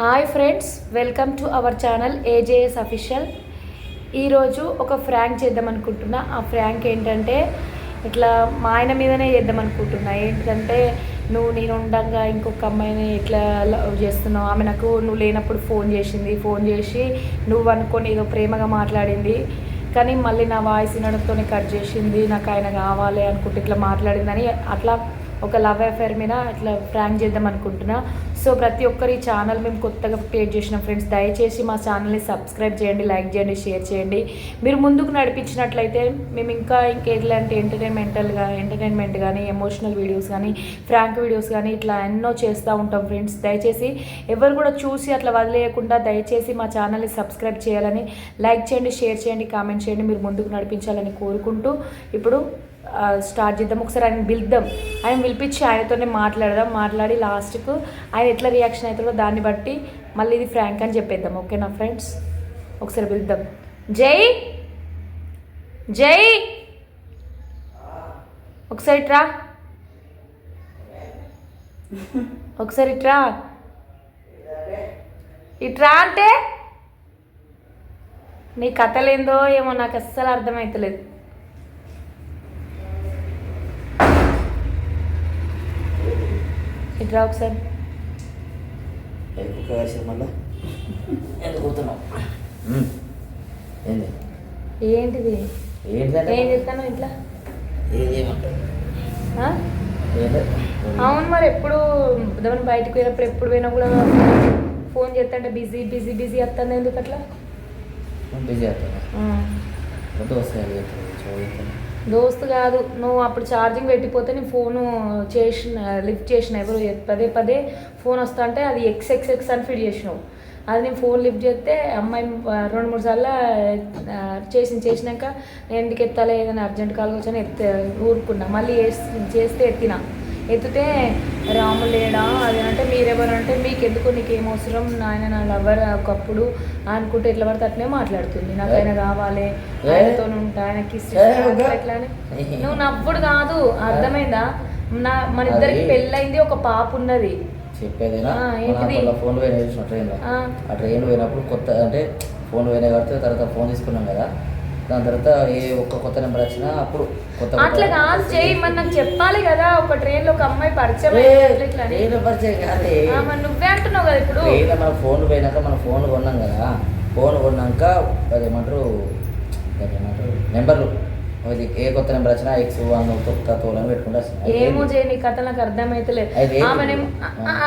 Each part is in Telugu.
Hi friends welcome to our channel AJS official ఈరోజు ఒక ఫ్రాంక్ చేద్దాం అనుకుంటున్నా. ఆ ఫ్రాంక్ ఏంటంటే ఇట్లా మా ఆయన మీదనే చేద్దాం అనుకుంటున్నా. ఏంటంటే నువ్వు నేను ఉండగా ఇంకొక అమ్మాయిని ఎట్లా లవ్ చేస్తున్నావు? ఆమె నాకు నువ్వు లేనప్పుడు ఫోన్ చేసింది. ఫోన్ చేసి నువ్వు అనుకొని ఏదో ప్రేమగా మాట్లాడింది. కానీ మళ్ళీ నా వాయిస్ వినడంతోనే కట్ చేసింది. నాకు ఆయన కావాలి అనుకుంటే ఇట్లా మాట్లాడిందని అట్లా ఒక లవ్ అఫేర్ మీద ఇట్లా ఫ్రాంక్ చేద్దాం అనుకుంటున్నా. సో ప్రతి ఒక్కరి ఛానల్ మేము కొత్తగా క్రియేట్ చేసిన ఫ్రెండ్స్ దయచేసి మా ఛానల్ని సబ్స్క్రైబ్ చేయండి లైక్ చేయండి షేర్ చేయండి. మీరు ముందుకు నడిపించినట్లయితే మేము ఇంకా ఇంకా ఎంటర్టైన్మెంటల్గా ఎంటర్టైన్మెంట్ కానీ ఎమోషనల్ వీడియోస్ కానీ ఫ్రాంక్ వీడియోస్ కానీ ఇట్లా ఎన్నో చేస్తూ ఉంటాం ఫ్రెండ్స్. దయచేసి ఎవరు కూడా చూసి అట్లా వదిలేయకుండా దయచేసి మా ఛానల్ని సబ్స్క్రైబ్ చేయాలని లైక్ చేయండి షేర్ చేయండి కామెంట్ చేయండి. మీరు ముందుకు నడిపించాలని కోరుకుంటూ ఇప్పుడు స్టార్ట్ చేద్దాం. ఒకసారి ఆయన పిలుద్దాం. ఆయన పిలిపించి ఆయనతోనే మాట్లాడదాం. మాట్లాడి లాస్ట్కు ఆయన ఎట్లా రియాక్షన్ అవుతుందో దాన్ని బట్టి మళ్ళీ ఇది ఫ్రాంక్ అని చెప్పేద్దాం. ఓకేనా ఫ్రెండ్స్ ఒకసారి పిలుద్దాం. జై! జై! ఒకసారి ట్రా ఒకసారి ట్రా ఇట్రా అంటే? నీ కథలేందో ఏమో నాకు అస్సలు అర్థమవుతలేదు ఇట్రా ఒకసారి? కుక్క వేసి మళ్ళా? ఎందుకు కూతున్నావు ఉమ్. ఏంది? ఏంటిది? ఏం చెప్తాను ఇట్లా? అవును మరి ఎప్పుడు ఏమైనా బయటకు పోయినప్పుడు ఎప్పుడు పోయినా కూడా ఫోన్ చేస్తుంటే బిజీ బిజీ బిజీ వస్తుంది ఎందుకు అట్లా బిజీ. వద్దు వస్తాయి దోస్త్ కాదు. నువ్వు అప్పుడు ఛార్జింగ్ పెట్టిపోతే నేను ఫోను చేసిన లిఫ్ట్ చేసిన ఎవరు పదే పదే ఫోన్ వస్తుంటే అది ఎక్స్ ఎక్స్ ఎక్స్ అని ఫిట్ చేసినావు. అది నేను ఫోన్ లిఫ్ట్ చేస్తే అమ్మాయి రెండు మూడు సార్లు చేసిన చేసినాక నేను ఎందుకు ఎత్తాలి ఏదైనా అర్జెంట్ కాల్ వచ్చాను ఎత్తే ఊరుకున్నా. మళ్ళీ చేస్తే ఎత్తినా. ఎత్తితే రాము లేడా? అది అంటే మీరెవరంటే మీకు ఎందుకు నీకు ఏం అవసరం ఆయన నా లవర్ ఒకప్పుడు అనుకుంటే ఎట్లా పడితే అట్లనే మాట్లాడుతుంది. నాకు ఆయన కావాలి ఆయనతో ఉంటా. ఆయనకి? అట్లా అని. నువ్వు నవ్వుడు కాదు. అర్థమైందా? నా మన ఇద్దరికి పెళ్ళైంది ఒక పాప ఉన్నది. చెప్పేదేనా? ఫోన్ పోయిన చూసిన ట్రైన్లో. ఆ. ఆ ట్రైన్ పోయినప్పుడు కొత్త అంటే ఫోన్ పోయినా కాబట్టి తర్వాత ఫోన్ తీసుకున్నాం కదా. దాని తర్వాత ఏ ఒక్క కొత్త నెంబర్ వచ్చినా అప్పుడు కొత్త అట్లా కాదు చేయి మరి నాకు చెప్పాలి కదా ఒక ట్రైన్లో ఒక అమ్మాయి పరిచయం. ట్రైన్ పరిచయం కాదే. నువ్వే అంటున్నావు కదా ఇప్పుడు ట్రైన్లో మన ఫోన్ పోయినాక మన ఫోన్ కొన్నాం కదా ఫోన్ కొన్నాక అదేమంటారు నెంబర్లు ఏ కొత్త నెంబర్ వచ్చినా ఎక్స్ వన్ తోలని పెట్టుకుంటా ఏమో చేయి నీ కథ నాకు అర్థమైతలేదు? ఆమెనేమో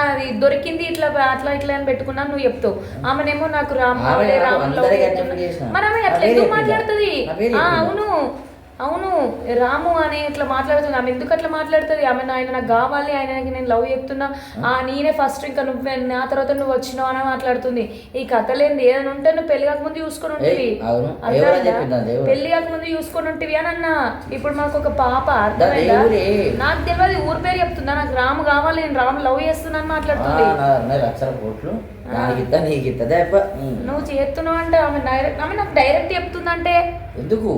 అది దొరికింది ఇట్లా అట్లా ఇట్లా అని పెట్టుకున్నా నువ్వు చెప్తావు. ఆమెనేమో నాకు రామ్ రామ్. మరి ఆమె అట్లా ఎందుకు? మాట్లాడుతుంది? అవును. అవును రాము అని ఇట్లా మాట్లాడుతుంది. ఆమె ఎందుకు అట్లా మాట్లాడుతుంది? ఆమె ఆయన నాకు కావాలి ఆయనకి నేను లవ్ చెప్తున్నా. ఆ నేనే ఫస్ట్ ఇంకా నువ్వే నా తర్వాత నువ్వు వచ్చినావు అని మాట్లాడుతుంది. ఈ కథలేంది? ఏదైనా ఉంటే నువ్వు పెళ్ళి కాకముందు చూసుకొని? ఎవరు? పెళ్ళి కాకముందు చూసుకొని ఉంటివి అని అన్నా. ఇప్పుడు మాకు ఒక పాప అర్థమైందా? నాకు తెలియదు ఊరి పేరు చెప్తుందా? నాకు రాము కావాలి నేను రాము లవ్ చేస్తున్నా అని మాట్లాడుతుంది. నువ్వు చేస్తున్నావు అంటే ఆమె డైరెక్ట్ ఆమె నాకు డైరెక్ట్ చెప్తుందంటే. ఎందుకు?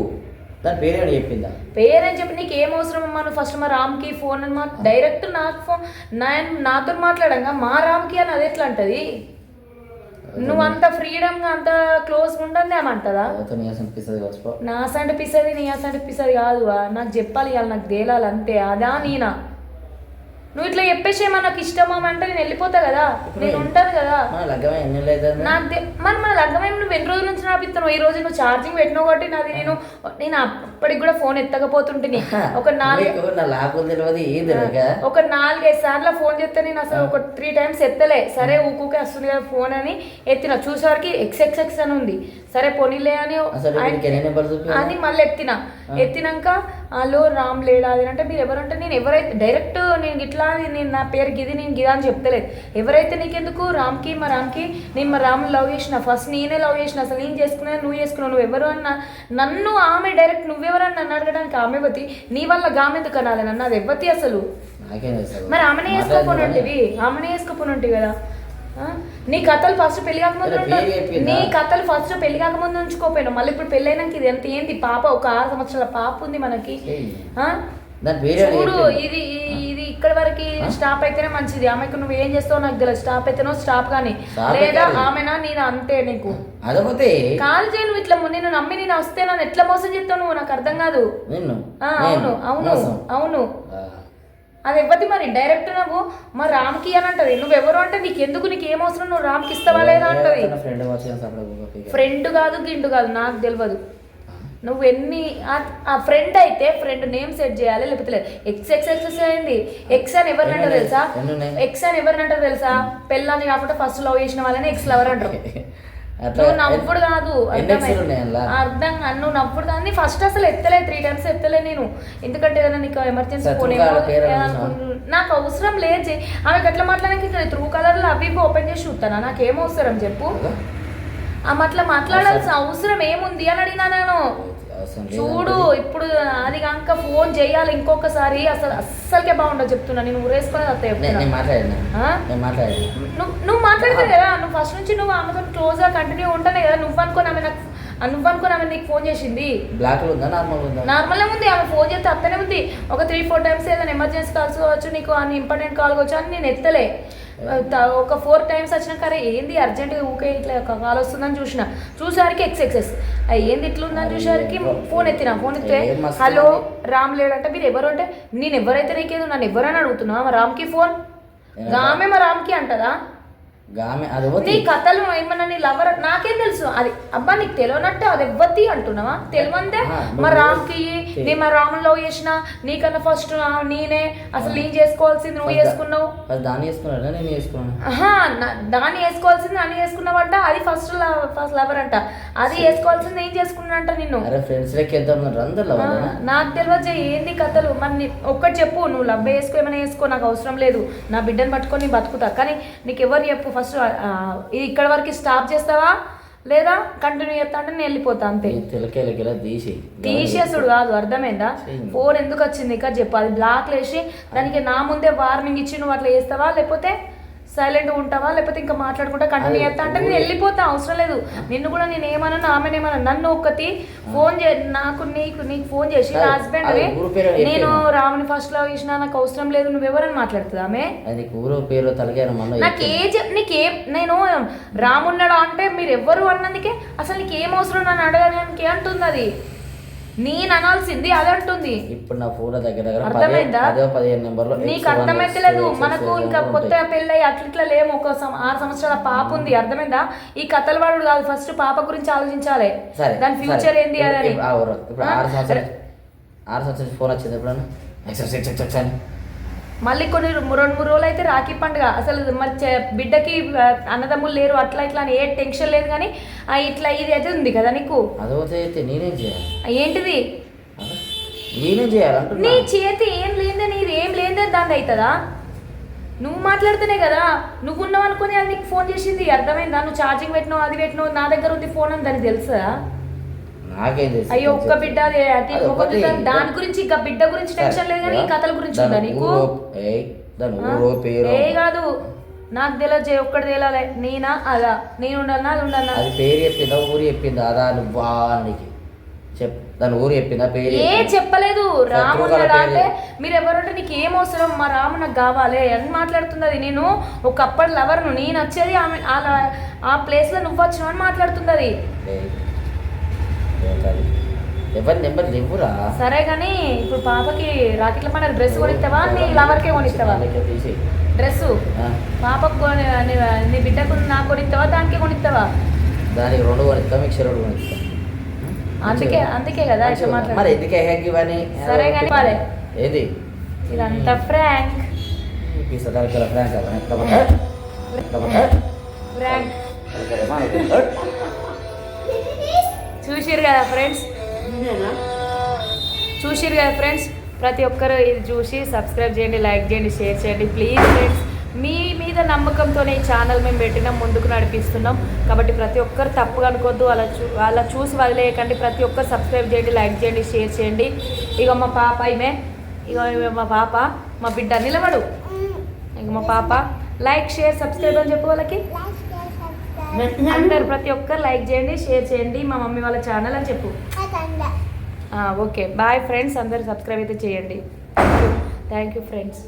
దాని పేరేమని చెప్పిందా? పేరని చెప్పి నీకు ఏం అవసరం అమ్మా? నువ్వు ఫస్ట్ మా రామ్కి ఫోన్ అని మా డైరెక్ట్ నాకు ఫోన్ నాతో మాట్లాడంగా మా రామ్కి అని అది ఎట్లా అంటది? నువ్వు అంత ఫ్రీడమ్గా అంత క్లోజ్గా ఉండని ఏమంటదా నీ సంట పిసది నీ సంట పిసది కాదు నాకు చెప్పాలి ఇవాళ నాకు తేలాలి అంతే అదా నేనా? నువ్వు ఇట్లా చెప్పేసేమా నాకు ఇష్టమా అంటే నేను వెళ్ళిపోతా కదా? నేను ఉంటాను కదా? నాకు మరి మన లగ్గమేం నువ్వు ఎన్ని రోజుల నుంచి నాపిస్తున్నావు ఈ రోజు నువ్వు ఛార్జింగ్ పెట్టినావు కాబట్టి నాది నేను నేను అప్పటికి కూడా ఫోన్ ఎత్తకపోతుంటిని. ఒక నాలుగు ఒక నాలుగైదు సార్లు ఫోన్ చేస్తే నేను అసలు ఒక త్రీ టైమ్స్ ఎత్తలే. సరే ఊకుకే వస్తుంది కదా ఫోన్ అని ఎత్తిన. చూసేవారికి ఎక్స్ ఎక్స్ ఎక్స్ అని ఉంది. సరే పోనీలే అని అని మళ్ళీ ఎత్తిన. ఎత్తినాక హలో రామ్ లేడా అది అంటే మీరు ఎవరంటే నేను ఎవరైతే డైరెక్ట్ నేను ఇట్లా నేను నా పేరు గిది నేను గిదా అని చెప్తలేదు. ఎవరైతే నీకెందుకు? రామ్కి మా రామ్కి నేను మా రామ్ లవ్ చేసిన. ఫస్ట్ నేనే లవ్ చేసిన. అసలు నేను చేసుకున్నా నువ్వు చేసుకున్నావు. నువ్వు ఎవరు అన్న? నన్ను ఆమె డైరెక్ట్ నువ్వెవరని నన్ను అడగడానికి ఆమె వతి నీ వల్ల గామె ఎందుకు అనాలి నన్ను? అది ఎవ్వతి అసలు? మరి ఆమెనే వేసుకోపోను ఉంటివి ఆమెనే వేసుకోపోను ఉంటివి కదా? నీ కథలు ఫస్ట్ పెళ్ళి కాకముందు? నీ కథలు ఫస్ట్ పెళ్ళి కాకముందు ఉంచుకోపోయినావు. మళ్ళీ ఇప్పుడు పెళ్ళైనాక ఇది ఎంత ఏంది? పాప ఒక ఆరు సంవత్సరాల పాప ఉంది మనకి. చూడు ఇది ఇది ఇక్కడ వరకు? స్టాప్ అయితేనే మంచిది. ఆమెకు నువ్వు ఏం చేస్తావో నాకు తెలియదు స్టాప్ అయితేనో స్టాప్ కానీ లేదా? ఆమెనా నేను అంతే నీకు. అదొకటి. కాల్ చేయి నువ్వు ఇట్లా నేను నమ్మి నేను వస్తే నన్ను ఎట్లా మోసం చేస్తావు నువ్వు? నాకు అర్థం కాదు. అవును అవును. అవును. అది ఇవ్వద్ది మరి. డైరెక్ట్ నువ్వు మా రామ్కి అని అంటది. నువ్వు ఎవరు అంటే నీకు ఎందుకు నీకు ఏం అవసరం నువ్వు రామ్కి ఇస్తావా లేదా అంటది. ఫ్రెండ్ కాదు గిండు కాదు నాకు తెలియదు నువ్వు ఎన్ని ఆ- ఫ్రెండ్ అయితే ఫ్రెండ్ నేమ్ సెట్ చేయాలి లేకపోతే లేదు. ఎక్స్ ఎక్స్ ఎక్స్ అయింది. ఎక్స్ అని ఎవరిని అంటారు తెలుసా? ఎక్స్ అని ఎవరిని అంటారు తెలుసా? పెళ్ళాన్ని కాకుండా ఫస్ట్ లవ్ చేసిన వాళ్ళని ఎక్స్ లవర్ అంటారు. నువ్వు నవ్వుడు కాదు? అర్థం కాదు, నువ్వు నవ్వుడు కానీ ఫస్ట్ అసలు ఎత్తలే త్రీ టైమ్స్ ఎత్తలే నేను. ఎందుకంటే ఏదైనా నీకు ఎమర్జెన్సీ నాకు అవసరం లేదు ఆమెకి ఎట్లా మాట్లాడడానికి త్రూ కలర్లో అవి ఓపెన్ చేసి చూస్తానా నాకేం అవసరం చెప్పు. ఆమె అట్లా మాట్లాడాల్సిన అవసరం. ఏముంది అని అడిగినా నేను. చూడు. ఇప్పుడు అది కనుక ఫోన్ చేయాలి ఇంకొకసారి. అసలు అస్సలకే బాగుండదు చెప్తున్నా. నేను ఊరేసుకొని వస్తా నేను చెప్తున్నా. నేను మాట్లాడినా. ఆ? నేను మాట్లాడినా. నువ్వు నువ్వు ఫస్ట్ నుంచి నువ్వు ఆమెతో క్లోజ్గా కంటిన్యూ ఉంటానే కదా. నువ్వు అనుకోని ఆమె నాకు నువ్వు అనుకోని ఆమె నీకు ఫోన్ చేసింది. బ్లాక్ ఉందా? నార్మల్ ఉందా? నార్మల్గా ఉంది. ఆమె ఫోన్ చేస్తే అత్తనే ఉంది. ఒక త్రీ ఫోర్ టైమ్స్ ఏదైనా ఎమర్జెన్సీ కాల్స్ కావచ్చు నీకు అన్ని ఇంపార్టెంట్ కాల్ కావచ్చు అని నేను ఎత్తలే. ఒక ఫోర్ టైమ్స్ వచ్చినాక అరే ఏంది అర్జెంట్గా ఊకే ఇట్లా కాల్ వస్తుందని చూసిన. చూసేసరికి ఎక్స్ ఎక్సెస్ ఏంది ఇట్లా ఉందని చూసేసరికి ఫోన్ ఎత్తిన ఫోన్ ఎత్తే హలో. రామ్ లేడంటే మీరు ఎవరు అంటే నేను ఎవరైతే నీకేదో నన్ను ఎవరని అడుగుతున్నా రామ్కి ఫోన్ ఆమె మా రామ్కి అంటదా? గామె నీ కథలు ఏమన్నా నీ లవర్ నాకేం తెలుసు? అది అబ్బా నీకు తెలియనట్టే అది ఎవ్వతి అంటున్నావా? తెలివందే? ఆ, మా రామ్కి నీ మా రాముని లవ్ చేసిన నీకన్నా ఫస్ట్ నేనే. అసలు నేను చేసుకోవాల్సింది నువ్వు చేసుకున్నావు. దాన్ని వేసుకున్నాడా నేను వేసుకున్నాను ఆహా నా- దాన్ని వేసుకోవాల్సింది నన్ను వేసుకున్నావంట అది ఫస్ట్ ఫస్ట్ లవర్ అంట. అది వేసుకోవాల్సింది ఏం చేసుకున్నానంట నిన్ను. అరే ఫ్రెండ్స్ లెక్క ఎంత ఉన్నారు? అందరు ఆ, నాకు తెలియదు ఏంది కథలు? మరి ఒక్కటి చెప్పు నువ్వు లవ్ వేసుకో ఏమైనా వేసుకో నాకు అవసరం లేదు. నా బిడ్డను పట్టుకొని బతుకుతా. కానీ నీకు ఎవరు చెప్పు? ఫస్ట్ ఇది ఇక్కడ వరకు స్టాప్ చేస్తావా? లేదా కంటిన్యూ చేస్తా అంటే నేను వెళ్ళిపోతా అంతే. తీసేసుడు కాదు అర్థమైందా. ఫోన్ ఎందుకు వచ్చింది? ఇక్కడ చెప్పు అది బ్లాక్ లేసి దానికి నా ముందే వార్నింగ్ ఇచ్చి నువ్వు అట్లా చేస్తావా? లేకపోతే సైలెంట్ ఉంటావా? లేకపోతే ఇంకా మాట్లాడుకుంటా కంటిన్యూ చేస్తా? అంటే నేను వెళ్ళిపోతా అవసరం లేదు. నిన్ను కూడా నేను ఏమన్నా ఆమెనేమన్నా నన్ను ఒక్కటి ఫోన్ చే నాకు నీకు నీకు ఫోన్ చేసి అది- హస్బెండ్ నేను? రాముని ఫస్ట్లో చేసిన నాకు అవసరం లేదు నువ్వు ఎవరని మాట్లాడుతుంది ఆమె నాకు ఏ నీకేం నేను రామున్నాడు అంటే మీరు ఎవ్వరు అన్నందుకే అసలు నీకు ఏం అవసరం నన్ను అడగడానికి అంటుంది అది. నేను అనాల్సింది అది అంటుంది ఇప్పుడు నా ఫోన్ దగ్గర దగ్గర అర్థమైందా? పదే పదిహేను నెంబర్లో నీకు అర్థమైతలేదు మనకు ఇంకా కొత్త పెళ్ళై అట్ల ఇట్లా లేము ఒక ఆరు సంవత్సరాల పాప ఉంది అర్థమైందా? ఈ కథల వాడు కాదు ఫస్ట్ పాప గురించి ఆలోచించాలి. దాని ఫ్యూచర్. ఏంది అని? ఆరు సంవత్సరాలు ఆరు సంవత్సరాలు ఫోన్ వచ్చింది ఎప్పుడన్నా ఎక్సెస్ ఎక్సెస్ ఎక్సెస్ అని మళ్ళీ కొన్ని రెండు మూడు రోజులు అయితే రాఖీ పండుగ. అసలు మరి బిడ్డకి అన్నదమ్ములు లేరు అట్లా ఇట్లా అని ఏ టెన్షన్ లేదు కానీ ఇట్లా ఇది అయితే ఉంది కదా నీకు? అదొకటి నేనేం చేయాలి? ఏంటిది? నేనేం చేయాలి నీ చేతి ఏం లేదే నీది ఏం లేదే దాని అవుతుందా నువ్వు మాట్లాడితేనే కదా. నువ్వు ఉన్నావు అనుకుని అది నీకు ఫోన్ చేసింది అర్థమైందా? నువ్వు ఛార్జింగ్ పెట్టినావు అది పెట్టినావు నా దగ్గర ఉంది ఫోన్ అని దానికి తెలుసా? నాకేం తెలుసు? అయ్యో ఒక్క బిడ్డ అది అది ఒకటి. దాని గురించి ఇంకా బిడ్డ గురించి టెన్షన్ లేదు కానీ ఈ కథల గురించి దాని ఉందా నీకు ఊరో- ఏయ్, దాని ఆ? ఊరో పేరు ఏ కాదు నాకు తెలియదు జే ఒక్కటి తెలియాలి నేనా అదా నేను ఉండన్నా అది ఉండన్నా అది పేరు చెప్పిందా ఊరు చెప్పిందా అదా నువ్వా నీకు చెప్ దాని ఊరు చెప్పిందా పేరు ఏ చెప్పిందా? చెప్పలేదు రాము శత్రువుల ఉన్నాడా పేరు. అంటే మీరు ఎవరంటే నీకు ఏం అవసరం మా రాము నాకు కావాలి అని మాట్లాడుతుంది అది నేను ఒకప్పటి లవర్ను నేను వచ్చేది ఆమె అలా ఆ ప్లేస్లో నువ్వు వచ్చినావు అని మాట్లాడుతుంది అది ఏయ్, ఏంటది? ఎవరి నెంబర్ లేవురా? సరే కానీ ఇప్పుడు పాపకి రాకెట్ల పండుగ డ్రెస్ కొనిస్తావా నీ లవర్కే కొనిస్తావా తీసి డ్రెస్ పాపకు కొని నీ- బిడ్డకు నాకు కొనిస్తావా దానికే కొనిస్తావా దానికి రెండు కొనిస్తా మీకు రెండు కొనిస్తా అందుకే అందుకే కదా ఇట్లా మరి ఎందుకే హ్యాక్ సరే కానీ వాలే. ఏది? ఇదంతా ఫ్రాంక్. Frank Frank. చూసిరు కదా ఫ్రెండ్స్? చూసిరు కదా ఫ్రెండ్స్? ప్రతి ఒక్కరు ఇది చూసి సబ్స్క్రైబ్ చేయండి లైక్ చేయండి షేర్ చేయండి. ప్లీజ్ ఫ్రెండ్స్ మీ మీద నమ్మకంతోనే ఈ ఛానల్ మేము పెట్టినాం ముందుకు నడిపిస్తున్నాం. కాబట్టి ప్రతి ఒక్కరు తప్పుగా అనుకోవద్దు. అలా చూ అలా చూసి వదిలేయకండి. ప్రతి ఒక్కరు సబ్స్క్రైబ్ చేయండి లైక్ చేయండి షేర్ చేయండి. ఇక మా పాప ఈమె ఇక మా పాప మా బిడ్డ నిలబడు. ఇక మా పాప లైక్ షేర్ సబ్స్క్రైబ్ అని చెప్పు వాళ్ళకి. అందరు ప్రతి ఒక్కరు లైక్ చేయండి షేర్ చేయండి. మా మమ్మీ వాళ్ళ ఛానల్ అని చెప్పు. ఆ, ఓకే. బాయ్ ఫ్రెండ్స్ అందరు సబ్స్క్రైబ్ అయితే చేయండి. Thank you friends